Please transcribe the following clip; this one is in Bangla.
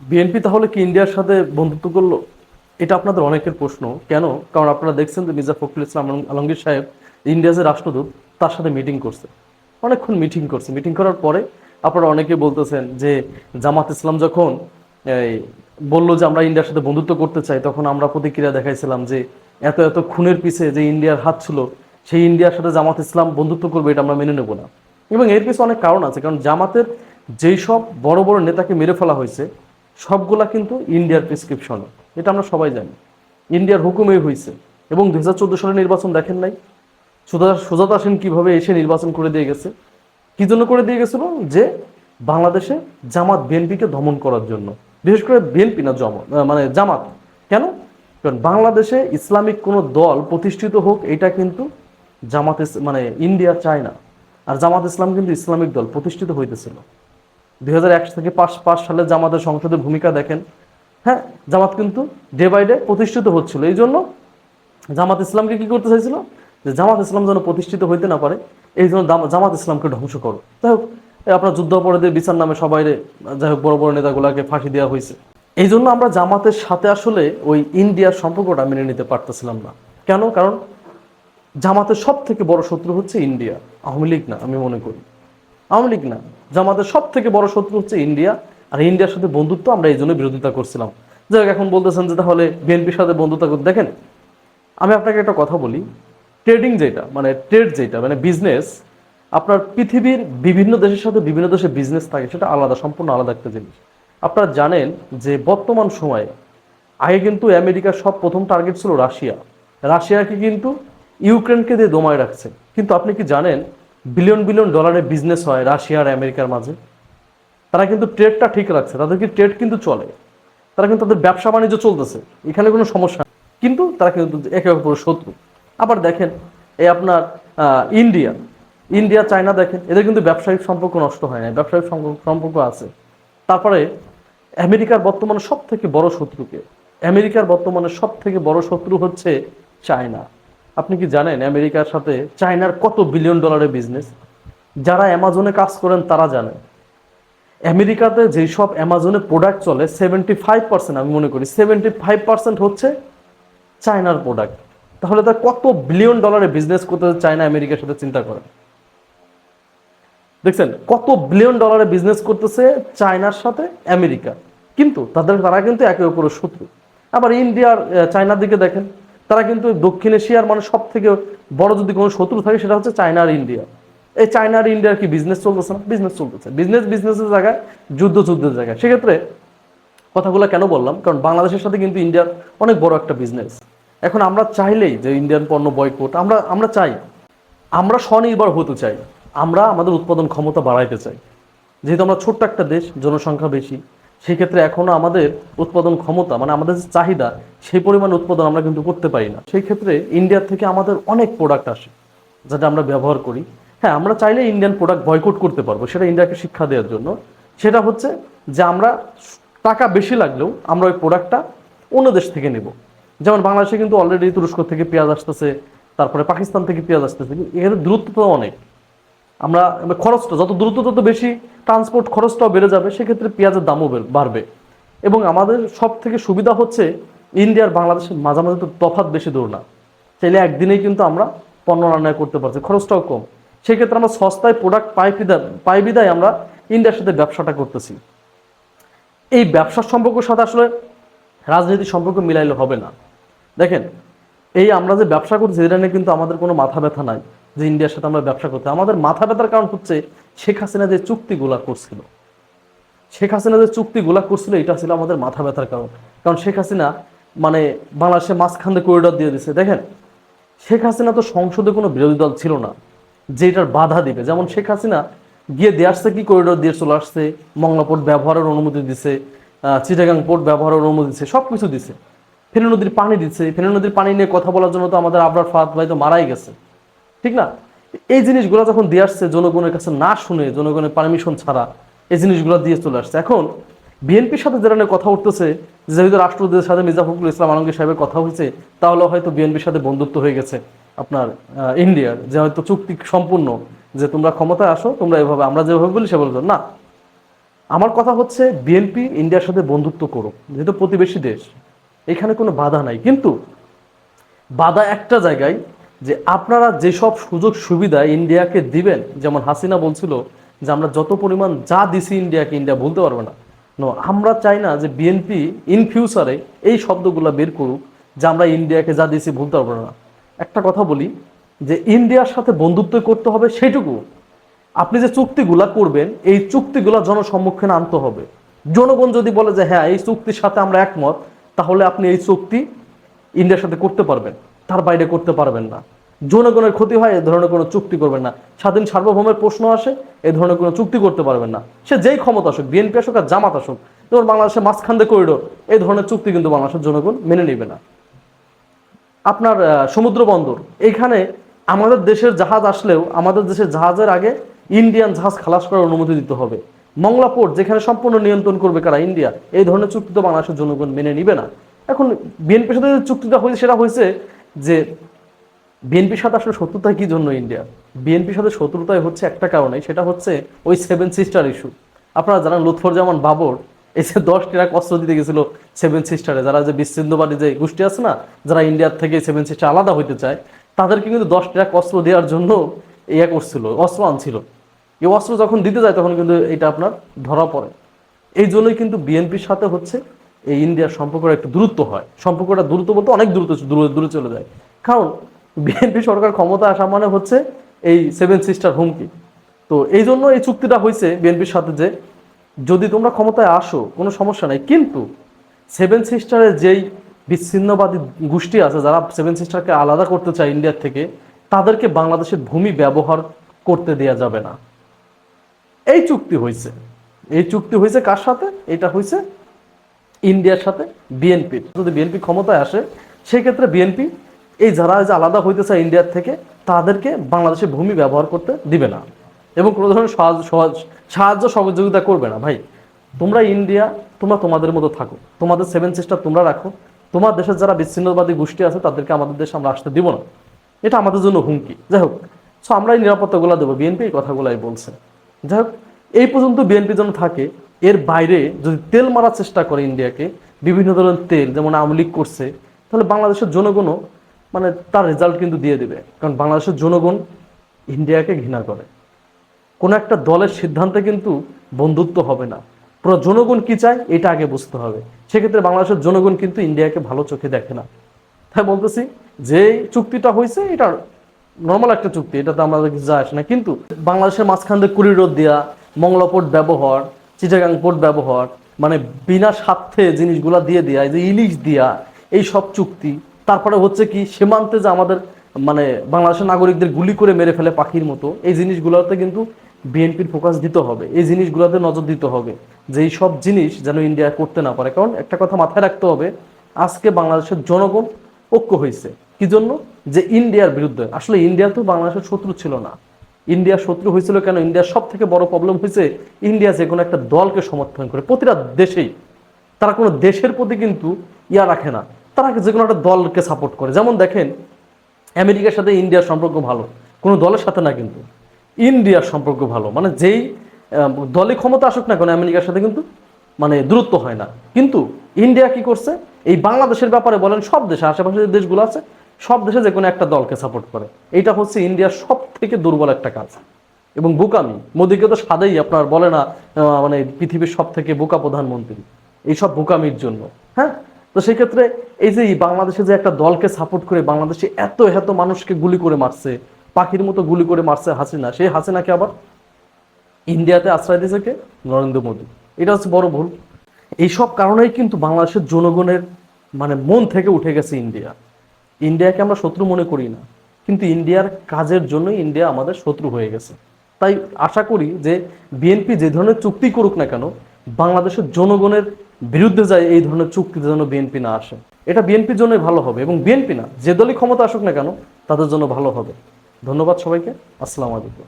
বিএনপি তাহলে কি ইন্ডিয়ার সাথে বন্ধুত্ব করল? এটা আপনাদের অনেকের প্রশ্ন। কেন? কারণ আপনারা দেখছেন যে মির্জা ফখরুল ইসলাম আলমগীর সাহেব ইন্ডিয়া যে রাষ্ট্রদূত, তার সাথে মিটিং করছে। অনেকক্ষণ মিটিং করছে। মিটিং করার পরে আপনারা অনেকে বলতেছেন যে জামাত ইসলাম যখন বলল যে আমরা ইন্ডিয়ার সাথে বন্ধুত্ব করতে চাই, তখন আমরা প্রতিক্রিয়া দেখাইছিলাম যে এত এত খুনের পিছে যে ইন্ডিয়ার হাত ছিল, সেই ইন্ডিয়ার সাথে জামাত ইসলাম বন্ধুত্ব করবে এটা আমরা মেনে নেব না। এবং এর পিছনে অনেক কারণ আছে। কারণ জামাতের যেই সব বড় বড় নেতাকে মেরে ফেলা হয়েছে সবগুলা কিন্তু ইন্ডিয়ার প্রেসক্রিপশনে, এটা আমরা সবাই জানি। ইন্ডিয়ার হুকুমেই হয়েছে এবং দু হাজার চোদ্দ সালের নির্বাচন দেখেন নাই? সুজা সুজাতা সেন কীভাবে এসে নির্বাচন করে দিয়ে গেছে? কি জন্য করে দিয়ে গেছিল? যে বাংলাদেশে জামাত বিএনপিকে দমন করার জন্য। বিশেষ করে বিএনপি না জমা মানে জামাত। কেন? কারণ বাংলাদেশে ইসলামিক কোনো দল প্রতিষ্ঠিত হোক, এটা কিন্তু জামাত মানে ইন্ডিয়া চায় না। আর জামাত ইসলাম কিন্তু ইসলামিক দল প্রতিষ্ঠিত হইতেছিল। দুই হাজার এক থেকে পাঁচ পাঁচ সালে জামাতের সংসদের ভূমিকা দেখেন। হ্যাঁ জামাত কিন্তু ডে বাই ডে প্রতিষ্ঠিত হচ্ছিল। এই জন্য জামাত ইসলামকে কি করতে চাইছিল? যে জামাত ইসলাম যেন প্রতিষ্ঠিত হইতে না পারে, এই জন্য জামাত ইসলামকে ধ্বংস করো। যাই হোক আপনার যুদ্ধাপরাধীর বিচার নামে সবাই যাই হোক, বড় বড় নেতাগুলাকে ফাঁসি দেওয়া হয়েছে। এই জন্য আমরা জামাতের সাথে আসলে ওই ইন্ডিয়ার সম্পর্কটা মেনে নিতে পারতেছিলাম না। কেন? কারণ জামাতের সব থেকে বড় শত্রু হচ্ছে ইন্ডিয়া। আওয়ামী লীগ না, আমি মনে করি। আওয়ামী লীগ না। জামাতের সব থেকে বড় শত্রু হচ্ছে ইন্ডিয়া। আর ইন্ডিয়ার সাথে বন্ধুত্ব আমরা এই জন্য বিরোধিতা করছিলাম। যাই হোক, এখন বলতেছেন যে তাহলে বিএনপির সাথে বন্ধুত্ব করতে দেখেন আমি আপনাকে একটা কথা বলি। ট্রেডিং যেটা মানে ট্রেড যেটা মানে বিজনেস আপনার পৃথিবীর বিভিন্ন দেশের সাথে বিভিন্ন দেশে বিজনেস থাকে সেটা আলাদা সম্পূর্ণ আলাদা একটা জিনিস। আপনারা জানেন যে বর্তমান সময়ে আগে কিন্তু আমেরিকার সব প্রথম টার্গেট ছিল রাশিয়া। রাশিয়াকে কিন্তু ইউক্রেনকে দিয়ে দমায় রাখছে। কিন্তু আপনি কি জানেন বিলিয়ন বিলিয়ন ডলারের বিজনেস হয় রাশিয়া আর আমেরিকার মাঝে। তারা কিন্তু ট্রেডটা ঠিক রাখছে, তাদের কি ট্রেড কিন্তু চলে। তারা কিন্তু তাদের ব্যবসা বাণিজ্য চলতেছে, এখানে কোনো সমস্যা। কিন্তু তারা কিন্তু একে অপরের শত্রু। আবার দেখেন, এই আপনার ইন্ডিয়া ইন্ডিয়া চায়না দেখেন, এদের কিন্তু ব্যবসায়িক সম্পর্ক নষ্ট হয় না, ব্যবসায়িক সম্পর্ক আছে। তারপরে, আমেরিকার বর্তমানে সব থেকে বড় শত্রুকে, আমেরিকার বর্তমানে সব থেকে বড় শত্রু হচ্ছে চায়না আপনি কি জানেন আমেরিকার সাথে চায়নার কত বিলিয়ন ডলারের বিজনেস যারা অ্যামাজনে কাজ করেন, তারা জানেন আমেরিকাতে যেই সব অ্যামাজনে প্রোডাক্ট চলে সেভেন্টি ফাইভ পার্সেন্ট আমি মনে করি সেভেন্টি ফাইভ পার্সেন্ট হচ্ছে চায়নার প্রোডাক্ট তাহলে তার কত বিলিয়ন ডলারের বিজনেস করতে চায়না আমেরিকার সাথে চিন্তা করেন দেখছেন, কত বিলিয়ন ডলারের বিজনেস করতেছে চায়নার সাথে আমেরিকা। কিন্তু তাদের, তারা কিন্তু একে অপরের শত্রু। আবার ইন্ডিয়ার চায়নার দিকে দেখেন। তারা কিন্তু দক্ষিণ এশিয়ার মানে সব থেকে বড় যদি কোনো শত্রু থাকে সেটা হচ্ছে চায়না আর ইন্ডিয়া। এই চায়না আর ইন্ডিয়ার কি বিজনেস চলতেছে না? বিজনেস চলতেছে। বিজনেস বিজনেসের জায়গায়, যুদ্ধ যুদ্ধের জায়গায়। সেক্ষেত্রে কথাগুলো কেন বললাম? কারণ বাংলাদেশের সাথে কিন্তু ইন্ডিয়ার অনেক বড় একটা বিজনেস এখন আমরা চাইলেই যে ইন্ডিয়ান পণ্য বয়কট আমরা আমরা চাই। আমরা স্বনির্ভর হতে চাই। আমরা আমাদের উৎপাদন ক্ষমতা বাড়াইতে চাই। যেহেতু আমরা ছোট্ট একটা দেশ, জনসংখ্যা বেশি সেই ক্ষেত্রে এখনও আমাদের উৎপাদন ক্ষমতা মানে আমাদের যে চাহিদা, সেই পরিমাণ উৎপাদন আমরা কিন্তু করতে পারি না। সেই ক্ষেত্রে ইন্ডিয়ার থেকে আমাদের অনেক প্রোডাক্ট আসে, যেটা আমরা ব্যবহার করি। হ্যাঁ আমরা চাইলে ইন্ডিয়ান প্রোডাক্ট বয়কট করতে পারব, সেটা ইন্ডিয়াকে শিক্ষা দেওয়ার জন্য। সেটা হচ্ছে যে আমরা টাকা বেশি লাগলেও আমরা ওই প্রোডাক্টটা অন্য দেশ থেকে নেব। যেমন বাংলাদেশে কিন্তু অলরেডি তুরস্ক থেকে পেঁয়াজ আসতেছে, তারপরে পাকিস্তান থেকে পেঁয়াজ আসতেছে এখানে দূরত্ব অনেক। আমরা খরচটা, যত দ্রুত তত বেশি ট্রান্সপোর্ট খরচটাও বেড়ে যাবে, সেক্ষেত্রে পেঁয়াজের দামও বাড়বে। এবং আমাদের সব থেকে সুবিধা হচ্ছে ইন্ডিয়ার বাংলাদেশের মাঝামাঝি তো তফাৎ বেশি দূর না। চাইলে একদিনেই কিন্তু আমরা পণ্য রান্নায় করতে পারছি, খরচটাও কম। সেক্ষেত্রে আমরা সস্তায় প্রোডাক্ট পাই পাই বিদায় আমরা ইন্ডিয়ার সাথে ব্যবসাটা করতেছি। এই ব্যবসার সম্পর্কের সাথে আসলে রাজনীতির সম্পর্ক মিলাইলে হবে না। দেখেন, এই আমরা যে ব্যবসা করছি এটা নিয়ে কিন্তু আমাদের কোনো মাথা ব্যথা নাই। যে ইন্ডিয়ার সাথে আমরা ব্যবসা করতে আমাদের মাথা ব্যথার কারণ হচ্ছে শেখ হাসিনা যে চুক্তিগুলা করছিল। শেখ হাসিনা যে চুক্তিগুলা করছিল, এটা ছিল আমাদের মাথা ব্যথার কারণ। কারণ শেখ হাসিনা মানে বাংলাদেশে মাঝখান দিয়ে করিডর দিয়ে দিছে। দেখেন, শেখ হাসিনা তো সংসদে কোনো বিরোধী দল ছিল না, যে এটার বাধা দিবে। যেমন শেখ হাসিনা গিয়ে দিয়ে আসছে কি করিডোর দিয়ে চলে আসছে মংলা পোর্ট ব্যবহারের অনুমতি দিছে চিটাগাং পোর্ট ব্যবহারের অনুমতি দিছে সব কিছু দিছে। ফেনী নদীর পানি দিচ্ছে ফেনী নদীর পানি নিয়ে কথা বলার জন্য তো আমাদের আবরার ফাত ভাই তো মারাই গেছে। ঠিক না? এই জিনিসগুলো যখন দিয়ে আসছে, জনগণের কাছে না শুনে, জনগণের পারমিশন ছাড়া এই জিনিসগুলো দিয়ে চলে আসছে। এখন বিএনপির সাথে যেটা নিয়ে কথা উঠতেছে, যেহেতু রাষ্ট্রদূতের সাথে মির্জা ফখরুল ইসলাম আলমগীর সাহেবের কথা হয়েছে, তাহলে হয়তো বিএনপির সাথে বন্ধুত্ব হয়ে গেছে আপনার ইন্ডিয়ার। যে হয়তো চুক্তি সম্পূর্ণ, যে তোমরা ক্ষমতায় আসো, তোমরা এভাবে, আমরা যেভাবে বলি সেভাবে করো। না। আমার কথা হচ্ছে, বিএনপি ইন্ডিয়ার সাথে বন্ধুত্ব করো যেহেতু প্রতিবেশী দেশ, এখানে কোনো বাধা নাই। কিন্তু বাধা একটা জায়গায় যে আপনারা যেসব সুযোগ সুবিধা ইন্ডিয়াকে দিবেন, যেমন হাসিনা বলছিল যে আমরা যত পরিমাণ যা দিছি ইন্ডিয়াকে, ইন্ডিয়া বলতে পারবে না। আমরা চাই না যে বিএনপি ইন ফিউচারে এই শব্দগুলো বের করুক, যে আমরা ইন্ডিয়াকে যা দিছি ভুলতে পারব না। একটা কথা বলি, যে ইন্ডিয়ার সাথে বন্ধুত্ব করতে হবে সেটুকু। আপনি যে চুক্তিগুলা করবেন, এই চুক্তিগুলা জনসম্মুখীনে আনতে হবে। জনগণ যদি বলে যে হ্যাঁ এই চুক্তির সাথে আমরা একমত, তাহলে আপনি এই চুক্তি ইন্ডিয়ার সাথে করতে পারবেন। তার বাইরে করতে পারবেন না। জনগণের ক্ষতি হয়, এ ধরনের কোনো চুক্তি করবেন না। স্বাধীন সার্বভৌমের প্রশ্ন আসে, এ ধরনের কোনো চুক্তি করতে পারবেন না। সে যেই ক্ষমতা আসুক, বিএনপি আসুক আর জামাত আসুক, যেমন বাংলাদেশের মাঝখান দিয়ে করিডোর এই ধরনের চুক্তি কিন্তু বাংলাদেশের জনগণ মেনে নেবে না। আপনার সমুদ্র বন্দর, এখানে আমাদের দেশের জাহাজ আসলেও, আমাদের দেশের জাহাজের আগে ইন্ডিয়ান জাহাজ খালাস করার অনুমতি দিতে হবে। মংলা পোর্ট যেখানে সম্পূর্ণ নিয়ন্ত্রণ করবে কারা? ইন্ডিয়া। এই ধরনের চুক্তি তো বাংলাদেশের জনগণ মেনে নিবে না। এখন বিএনপির সাথে চুক্তিটা হয়েছে, সেটা হয়েছে যে বিএনপির সাথে আসলে শত্রুতা কি জন্য ইন্ডিয়া বিএনপির সাথে শত্রুতায় হচ্ছে একটা কারণে, সেটা হচ্ছে ওই সেভেন সিস্টার ইস্যু আপনারা জানেন লুৎফরজামান বাবর এই যে দশ ট্রাক অস্ত্র দিতে গেছিল সেভেন সিস্টারে যারা যে বিচ্ছিন্নবাদী যে গোষ্ঠী আছে না, যারা ইন্ডিয়ার থেকে সেভেন সিস্টার আলাদা হইতে চায়, তাদেরকে কিন্তু দশ ট্রাক অস্ত্র দেওয়ার জন্য ইয়ে করছিল, অস্ত্র আনছিল। এই অস্ত্র যখন দিতে যায়, তখন কিন্তু এটা আপনার ধরা পড়ে। এই জন্যই কিন্তু বিএনপির সাথে হচ্ছে এই ইন্ডিয়ার সম্পর্কটা একটু দূরত্ব হয়। সম্পর্কটা দূরত্ব বলতে অনেক দূরত্ব দূরে দূরে চলে যায়। কারণ বিএনপি সরকার ক্ষমতা আসা মানে হচ্ছে এই সেভেন সিস্টার হুমকি। তো এই জন্য এই চুক্তিটা হয়েছে বিএনপির সাথে যে, যদি তোমরা ক্ষমতায় আসো, কোনো সমস্যা নাই। কিন্তু সেভেন সিস্টারের যেই বিচ্ছিন্নবাদী গোষ্ঠী আছে, যারা সেভেন সিস্টারকে আলাদা করতে চায় ইন্ডিয়ার থেকে, তাদেরকে বাংলাদেশের ভূমি ব্যবহার করতে দেয়া যাবে না। এই চুক্তি হয়েছে। এই চুক্তি হয়েছে কার সাথে? এটা হয়েছে ইন্ডিয়ার সাথে বিএনপির যদি বিএনপি ক্ষমতায় আসে সেই ক্ষেত্রে বিএনপি এই যারা যে আলাদা হইতে চায় ইন্ডিয়ার থেকে, তাদেরকে বাংলাদেশের ভূমি ব্যবহার করতে দিবে না। এবং কোনো ধরনের সাহায্য সাহায্য সহযোগিতা করবে না। ভাই, তোমরা ইন্ডিয়া, তোমরা তোমাদের মতো থাকো। তোমাদের সেভেন সিস্টার তোমরা রাখো। তোমার দেশের যারা বিচ্ছিন্নবাদী গোষ্ঠী আছে, তাদেরকে আমাদের দেশে আমরা আসতে দিব না। এটা আমাদের জন্য হুমকি। যাই হোক সো আমরা এই নিরাপত্তাগুলো দেবো। বিএনপি এই কথাগুলাই বলছে। যাই হোক, এই পর্যন্ত বিএনপি যেন থাকে এর বাইরে যদি তেল মারার চেষ্টা করে ইন্ডিয়াকে, বিভিন্ন ধরনের তেল, যেমন আওয়ামী লীগ করছে, তাহলে বাংলাদেশের জনগণও মানে তার রেজাল্ট কিন্তু দিয়ে দেবে। কারণ বাংলাদেশের জনগণ ইন্ডিয়াকে ঘৃণা করে। কোনো একটা দলের সিদ্ধান্তে কিন্তু বন্ধুত্ব হবে না। পুরো জনগণ কি চায়, এটা আগে বুঝতে হবে। সেক্ষেত্রে বাংলাদেশের জনগণ কিন্তু ইন্ডিয়াকে ভালো চোখে দেখে না। তাই বলতেছি যে চুক্তিটা হয়েছে, এটা নর্মাল একটা চুক্তি, এটাতে আমাদের যায় আসে না। কিন্তু বাংলাদেশের মাঝখান দিয়ে কুড়িরোদ দেওয়া মংলা পোর্ট ব্যবহার চিটাগাং পোর্ট ব্যবহার মানে বিনা স্বার্থে জিনিসগুলা দিয়ে দেওয়া যে ইলিশ দেওয়া এই সব চুক্তি। তারপরে হচ্ছে কি, সীমান্তে যে আমাদের মানে বাংলাদেশের নাগরিকদের গুলি করে মেরে ফেলে পাখির মতো, এই জিনিসগুলোতে কিন্তু বিএনপির ফোকাস দিতে হবে। এই জিনিসগুলোতে নজর দিতে হবে যে এই সব জিনিস যেন ইন্ডিয়া করতে না পারে। কারণ একটা কথা মাথায় রাখতে হবে, আজকে বাংলাদেশের জনগণ ঐক্য হয়েছে। কি জন্য? যে ইন্ডিয়ার বিরুদ্ধে। আসলে ইন্ডিয়া তো বাংলাদেশের শত্রু ছিল না। ইন্ডিয়ার শত্রু হয়েছিল কেন? ইন্ডিয়ার সব থেকে বড় প্রবলেম হয়েছে ইন্ডিয়া যে কোনো একটা দলকে সমর্থন করে। প্রতিটা দেশেই। তারা কোনো দেশের প্রতি কিন্তু ইয়া রাখে না। তারা যে কোনো একটা দলকে সাপোর্ট করে। যেমন দেখেন, আমেরিকার সাথে ইন্ডিয়ার সম্পর্ক ভালো, কোনো দলের সাথে না কিন্তু। ইন্ডিয়ার সম্পর্ক ভালো। মানে যেই দলে ক্ষমতা আসুক না কেন, আমেরিকার সাথে কিন্তু মানে দূরত্ব হয় না। কিন্তু ইন্ডিয়া কি করছে? এই বাংলাদেশের ব্যাপারে বলেন, সব দেশে, আশেপাশে যে দেশগুলো আছে সব দেশে যে কোনো একটা দলকে সাপোর্ট করে। এটা হচ্ছে ইন্ডিয়ার সব থেকে দুর্বল একটা কাজ। এবং বোকামি, মোদীকে তো সাদেই আপনার বলে না মানে পৃথিবীর সব থেকে বোকা প্রধানমন্ত্রী। এইসব বোকামির জন্য হ্যাঁ? তো সেই ক্ষেত্রে এই যে বাংলাদেশে যে একটা দলকে সাপোর্ট করে বাংলাদেশে এত এত মানুষকে গুলি করে মারছে, পাখির মতো গুলি করে মারছে হাসিনা, সেই হাসিনাকে আবার ইন্ডিয়াতে আশ্রয় দিয়েছে কে? নরেন্দ্র মোদী। এটা হচ্ছে বড় ভুল। এইসব কারণেই কিন্তু বাংলাদেশের জনগণের মানে মন থেকে উঠে গেছে ইন্ডিয়া। ইন্ডিয়াকে আমরা শত্রু মনে করি না, কিন্তু ইন্ডিয়ার কাজের জন্য ইন্ডিয়া আমাদের শত্রু হয়ে গেছে। তাই আশা করি যে বিএনপি যে ধরনের চুক্তি করুক না কেন, বাংলাদেশের জনগণের বিরুদ্ধে যায় এই ধরনের চুক্তিতে যেন বিএনপি না আসে। এটা বিএনপির জন্যই ভালো হবে এবং বিএনপি না, যে দলই ক্ষমতা আসুক না কেন, তাদের জন্য ভালো হবে। ধন্যবাদ সবাইকে। আসসালাম আলাইকুম।